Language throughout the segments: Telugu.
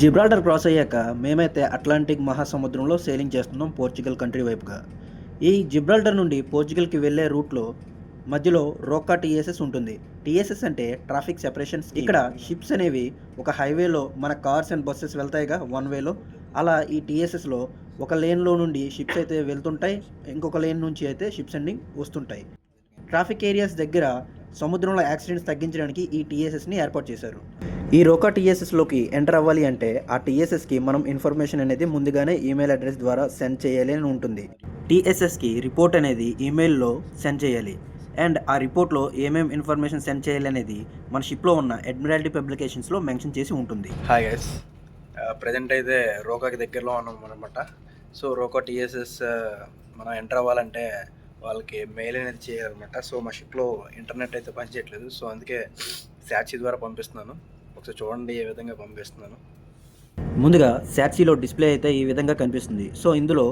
జిబ్రాల్టర్ క్రాస్ అయ్యాక మేమైతే అట్లాంటిక్ మహాసముద్రంలో సేలింగ్ చేస్తున్నాం పోర్చుగల్ కంట్రీ వైపుగా. ఈ జిబ్రాల్టర్ నుండి పోర్చుగల్కి వెళ్ళే రూట్లో మధ్యలో రోకా టీఎస్ఎస్ ఉంటుంది. టీఎస్ఎస్ అంటే ట్రాఫిక్ సెపరేషన్స్ ఇక్కడ షిప్స్ అనేవి ఒక హైవేలో మన కార్స్ అండ్ బస్సెస్ వెళ్తాయిగా వన్ వేలో. అలా ఈ టీఎస్ఎస్లో ఒక లేన్లో నుండి షిప్స్ అయితే వెళ్తుంటాయి. ఇంకొక లేన్ నుంచి అయితే షిప్స్ అన్ని వస్తుంటాయి. ట్రాఫిక్ ఏరియాస్ దగ్గర సముద్రంలో యాక్సిడెంట్స్ తగ్గించడానికి ఈ టీఎస్ఎస్ని ఏర్పాటు చేశారు. ఈ రోకా టీఎస్ఎస్లోకి ఎంటర్ అవ్వాలి అంటే ఆ టీఎస్ఎస్కి మనం ఇన్ఫర్మేషన్ అనేది ముందుగానే ఈమెయిల్ అడ్రస్ ద్వారా సెండ్ చేయాలి అని ఉంటుంది. టీఎస్ఎస్కి రిపోర్ట్ అనేది ఈమెయిల్లో సెండ్ చేయాలి. అండ్ ఆ రిపోర్ట్లో ఏమేమి ఇన్ఫర్మేషన్ సెండ్ చేయాలి అనేది మన షిప్లో ఉన్న అడ్మిరాలిటీ పబ్లికేషన్స్లో మెన్షన్ చేసి ఉంటుంది. హాయ్ గైస్ ప్రజెంట్ అయితే రోకాకి దగ్గరలో ఉన్నాం అనమాట సో రోకా టీఎస్ఎస్ uh, మనం ఎంటర్ అవ్వాలంటే వాళ్ళకి మెయిల్ అనేది చేయాలన్నమాట. సో మా షిప్లో ఇంటర్నెట్ అయితే పనిచేయట్లేదు. సో అందుకే శాచీ ద్వారా పంపిస్తున్నాను. ఒకసారి చూడండి ఏ విధంగా పంపిస్తున్నాను. ముందుగా శాట్సీలో డిస్ప్లే అయితే ఈ విధంగా కనిపిస్తుంది. సో ఇందులో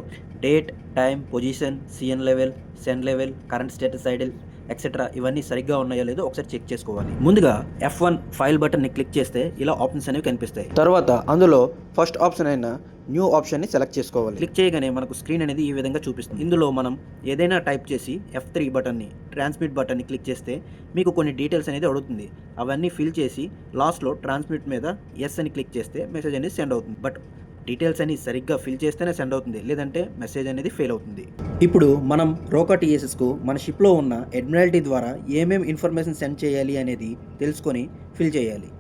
date time position CN level సెన్ level current status idle etcetera ఇవన్నీ సరిగ్గా ఉన్నాయో లేదో ఒకసారి చెక్ చేసుకోవాలి. ముందుగా ఎఫ్ వన్ ఫైల్ బటన్ని క్లిక్ చేస్తే ఇలా ఆప్షన్స్ అనేవి కనిపిస్తాయి. తర్వాత అందులో ఫస్ట్ ఆప్షన్ అయిన న్యూ ఆప్షన్ని సెలెక్ట్ చేసుకోవాలి. క్లిక్ చేయగానే మనకు స్క్రీన్ అనేది ఈ విధంగా చూపిస్తుంది. ఇందులో మనం ఏదైనా టైప్ చేసి ఎఫ్ త్రీ బటన్ని ట్రాన్స్మిట్ బటన్ని క్లిక్ చేస్తే మీకు కొన్ని డీటెయిల్స్ అనేది అడుగుతుంది. అవన్నీ ఫిల్ చేసి లాస్ట్లో ట్రాన్స్మిట్ మీద ఎస్ అని క్లిక్ చేస్తే మెసేజ్ అనేది సెండ్ అవుతుంది. బట్ డీటెయిల్స్ అని సరిగ్గా ఫిల్ చేస్తేనే సెండ్ అవుతుంది. లేదంటే మెసేజ్ అనేది ఫెయిల్ అవుతుంది. ఇప్పుడు మనం రోకా టీఎస్ఎస్కు మన షిప్లో ఉన్న అడ్మిరాలిటీ ద్వారా ఏమేమి ఇన్ఫర్మేషన్ సెండ్ చేయాలి అనేది తెలుసుకొని ఫిల్ చేయాలి.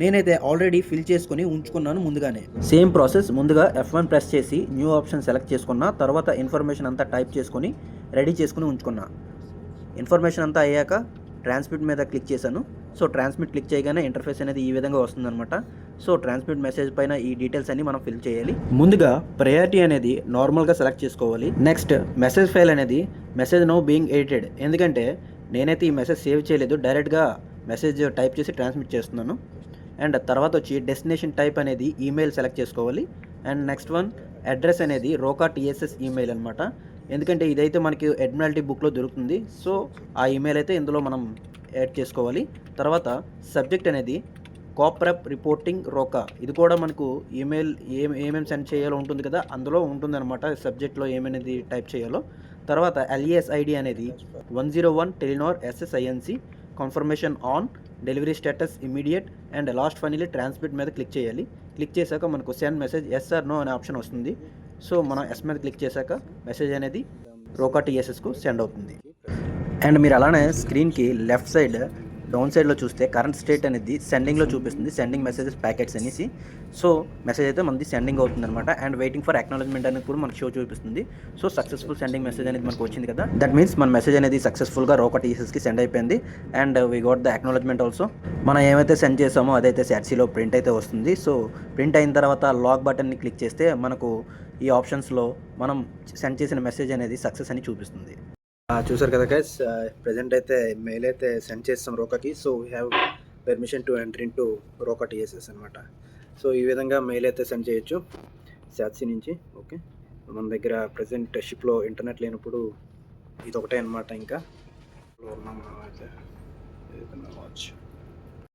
నేనైతే ఆల్రెడీ ఫిల్ చేసుకొని ఉంచుకున్నాను ముందుగానే. సేమ్ ప్రాసెస్ ముందుగా ఎఫ్ వన్ ప్రెస్ చేసి న్యూ ఆప్షన్ సెలెక్ట్ చేసుకున్నా తర్వాత ఇన్ఫర్మేషన్ అంతా టైప్ చేసుకొని రెడీ చేసుకుని ఉంచుకున్నా. ఇన్ఫర్మేషన్ అంతా అయ్యాక ట్రాన్స్మిట్ మీద క్లిక్ చేశాను. సో ట్రాన్స్మిట్ క్లిక్ చేయగానే ఇంటర్ఫేస్ అనేది ఈ విధంగా వస్తుందన్నమాట. సో ట్రాన్స్మిట్ మెసేజ్ పైన ఈ డీటెయిల్స్ అన్ని మనం ఫిల్ చేయాలి. ముందుగా ప్రయారిటీ అనేది నార్మల్గా సెలెక్ట్ చేసుకోవాలి. నెక్స్ట్ మెసేజ్ ఫైల్ అనేది మెసేజ్ నో బీయింగ్ ఎడిటెడ్ ఎందుకంటే నేనైతే ఈ మెసేజ్ సేవ్ చేయలేదు. డైరెక్ట్గా మెసేజ్ టైప్ చేసి ట్రాన్స్మిట్ చేస్తున్నాను. అండ్ తర్వాత వచ్చి డెస్టినేషన్ టైప్ అనేది ఈమెయిల్ సెలెక్ట్ చేసుకోవాలి. అండ్ నెక్స్ట్ వన్ అడ్రస్ అనేది రోకా టీఎస్ఎస్ ఈమెయిల్ అనమాట ఎందుకంటే ఇదైతే మనకి అడ్మిరాలిటీ బుక్లో దొరుకుతుంది. సో ఆ ఈమెయిల్ అయితే ఇందులో మనం యాడ్ చేసుకోవాలి. తర్వాత సబ్జెక్ట్ అనేది కోప్రెప్ రిపోర్టింగ్ రోకా ఇది కూడా మనకు ఈమెయిల్ ఏం ఏమేమి సెండ్ చేయాలో ఉంటుంది కదా అందులో ఉంటుందన్నమాట సబ్జెక్ట్లో ఏమనేది టైప్ చేయాలో. తర్వాత ఎల్ఈఎస్ ఐడి అనేది one zero one Telenor S S I N C confirmation on delivery status immediate and last finally transmit మీద క్లిక్ చేయాలి. క్లిక్ చేశాక మనకు send message yes or no అనే ఆప్షన్ వస్తుంది. సో మనం ఎస్ మీద క్లిక్ చేశాక మెసేజ్ అనేది రోకా టీఎస్ఎస్కు సెండ్ అవుతుంది. అండ్ మీరు అలానే స్క్రీన్కి లెఫ్ట్ సైడ్ డౌన్ సైడ్లో చూస్తే కరెంట్ స్టేట్ అనేది సెండింగ్లో చూపిస్తుంది. సెండింగ్ మెసేజెస్ ప్యాకెట్స్ అనేసి. సో మెసేజ్ అయితే మనది సెండింగ్ అవుతుంది అనమాట అండ్ వెయిటింగ్ ఫర్ అక్నాలజ్మెంట్ అనేది కూడా మనకు షో చూపిస్తుంది. సో సక్సెస్ఫుల్ సెండింగ్ మెసేజ్ అనేది మనకు వచ్చింది కదా. దట్ మీన్స్ మన మెసేజ్ అనేది సక్సెస్ఫుల్గా రోకా టీసెస్కి సెండ్ అయిపోయింది. And we got the acknowledgement also మనం ఏమైతే సెండ్ చేసామో అదైతే శాట్సీలో ప్రింట్ అయితే వస్తుంది. సో ప్రింట్ అయిన తర్వాత లాక్ బటన్ని క్లిక్ చేస్తే మనకు ఈ ఆప్షన్స్లో మనం సెండ్ చేసిన మెసేజ్ అనేది సక్సెస్ అని చూపిస్తుంది. చూసారు కదా గైస్ ప్రజెంట్ అయితే మెయిల్ అయితే సెండ్ చేస్తాం రోకాకి. So we have permission to enter in to రోకా TSS అనమాట సో ఈ విధంగా మెయిల్ అయితే సెండ్ చేయొచ్చు. శాట్సీ నుంచి ఓకే మన దగ్గర ప్రజెంట్ షిప్లో ఇంటర్నెట్ లేనప్పుడు ఇది ఒకటే అనమాట ఇంకా ఉన్నాం మనం అయితే ఏదైనా వాచ్